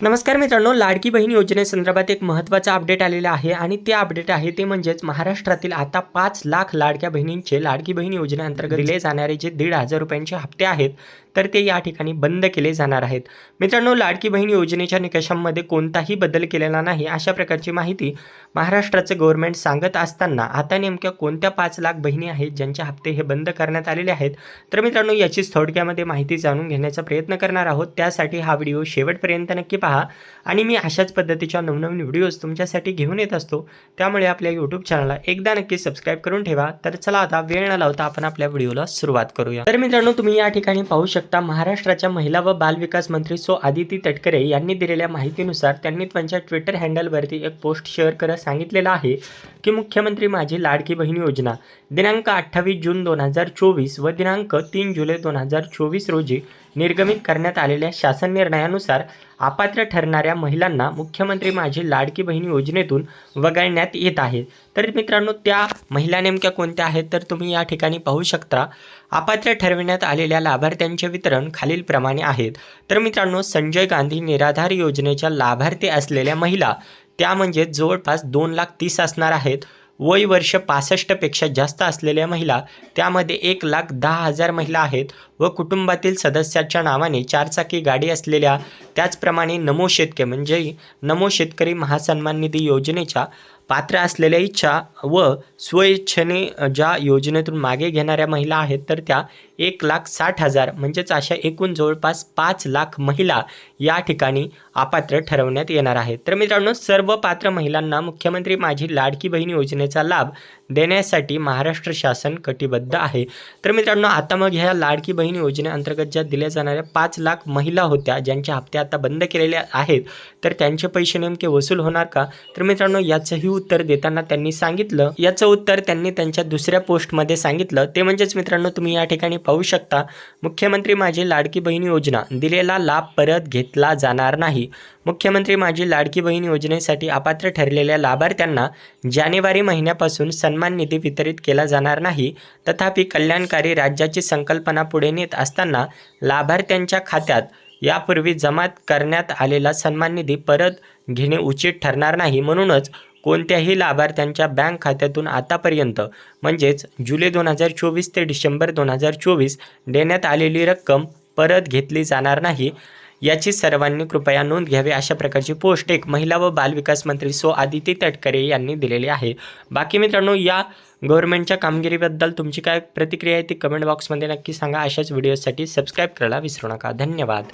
नमस्कार मित्रांनो लाडकी बहीण योजनेसंदर्भात एक महत्त्वाचा अपडेट आलेला आहे आणि ते अपडेट आहे ते म्हणजेच महाराष्ट्रातील आता पाच लाख लाडक्या बहिणींचे लाडकी बहीण योजनेअंतर्गत दिले जाणारे जे दीड हजार रुपयांचे हप्ते आहेत तर ते या ठिकाणी बंद केले जाणार आहेत. मित्रांनो लाडकी बहीण योजनेच्या निकषांमध्ये कोणताही बदल केलेला नाही अशा प्रकारची माहिती महाराष्ट्राचं गव्हर्नमेंट सांगत असताना आता नेमक्या कोणत्या पाच लाख बहिणी आहेत ज्यांचे हप्ते हे बंद करण्यात आलेले आहेत तर मित्रांनो याचीच थोडक्यामध्ये माहिती जाणून घेण्याचा प्रयत्न करणार आहोत. त्यासाठी हा व्हिडिओ शेवटपर्यंत नक्की पहा. आणि मी अशाच पद्धतीच्या नवनवीन व्हिडिओज तुमच्यासाठी घेऊन येत असतो. त्यामुळे आपल्या यूट्यूब चॅनलला एकदा नक्की सबस्क्राईब करून ठेवा. तर चला आता वेळ न लावता आपण आपल्या व्हिडिओला सुरुवात करूया. तर मित्रांनो तुम्ही या ठिकाणी पाहू शकता महाराष्ट्राच्या महिला व बालविकास मंत्री सो आदिती तटकरे यांनी दिलेल्या माहितीनुसार त्यांनी त्यांच्या ट्विटर हँडलवरती एक पोस्ट शेअर करत सांगितलेलं आहे की मुख्यमंत्री माझी लाडकी बहीण योजना. दिनांक अठ्ठावीस जून दोन हजार चोवीस व दिनांक तीन जुलै दोन हजार चोवीस रोजी निर्गमित करण्यात आलेल्या शासन निर्णयानुसार अपात्र ठरणाऱ्या महिलांना मुख्यमंत्री माझी लाडकी बहीण योजनेतून वगळण्यात येत आहे. तर मित्रांनो त्या महिला नेमक्या कोणत्या आहेत? तर तुम्ही या ठिकाणी पाहू शकता. अपात्र ठरविण्यात आलेल्या लाभार्थ्यांचे वितरण खालीलप्रमाणे आहेत. तर मित्रांनो संजय गांधी निराधार योजनेच्या लाभार्थी असलेल्या महिला त्या म्हणजे जवळपास दोन लाख तीस असणार आहेत. वय वर्ष पासष्टपेक्षा जास्त असलेल्या महिला त्यामध्ये एक लाख दहा हजार महिला आहेत व कुटुंबातील सदस्याच्या नावाने चारचाकी गाडी असलेल्या त्याचप्रमाणे नमो शेतकरी म्हणजे नमो शेतकरी महासन्मान निधी योजनेच्या पात्र असलेल्या इच्छा व स्वइच्छेने ज्या योजनेतून मागे घेणाऱ्या महिला आहेत तर त्या एक लाख साठ हजार म्हणजेच अशा एकूण जवळपास पाच लाख महिला या ठिकाणी अपात्र ठरवण्यात येणार आहेत. तर मित्रांनो सर्व पात्र महिलांना मुख्यमंत्री माझी लाडकी बहीण योजनेचा लाभ देण्यासाठी महाराष्ट्र शासन कटिबद्ध आहे. तर मित्रांनो आता मग ह्या लाडकी बहीण योजनेअंतर्गत ज्या दिल्या जाणाऱ्या पाच लाख महिला होत्या ज्यांचे हप्ते आता बंद केलेले आहेत तर त्यांचे पैसे नेमके वसूल होणार का? तर मित्रांनो याचंही उत्तर देताना त्यांनी सांगितलं. याचं उत्तर त्यांनी त्यांच्या दुसऱ्या पोस्टमध्ये सांगितलं. ते म्हणजेच मित्रांनो तुम्ही या ठिकाणी पाहू शकता मुख्यमंत्री माझी लाडकी बहीण योजना दिलेला लाभ परत घेतला जाणार नाही. मुख्यमंत्री माझी लाडकी बहीण योजनेसाठी अपात्र ठरलेल्या लाभार्थ्यांना जानेवारी महिन्यापासून सन्मान निधी वितरित केला जाणार नाही. तथापि कल्याणकारी राज्याची संकल्पना पुढे नेत असताना लाभार्थ्यांच्या खात्यात यापूर्वी जमा करण्यात आलेला सन्मान निधी परत घेणे उचित ठरणार नाही. म्हणूनच कोणत्याही लाभार्थ्यांच्या बँक खात्यातून आतापर्यंत म्हणजेच जुलै दोन हजार चोवीस ते डिसेंबर दोन हजार चोवीस देण्यात आलेली रक्कम परत घेतली जाणार नाही याची सर्वांनी कृपया नोंद घ्यावी अशा प्रकारची पोस्ट एक महिला व बालविकास मंत्री सो आदिती तटकरे यांनी दिलेली आहे. बाकी मित्रांनो या गव्हर्नमेंटच्या कामगिरीबद्दल तुमची काय प्रतिक्रिया आहे ती कमेंट बॉक्समध्ये नक्की सांगा. अशाच व्हिडिओसाठी सबस्क्राईब करायला विसरू नका. धन्यवाद.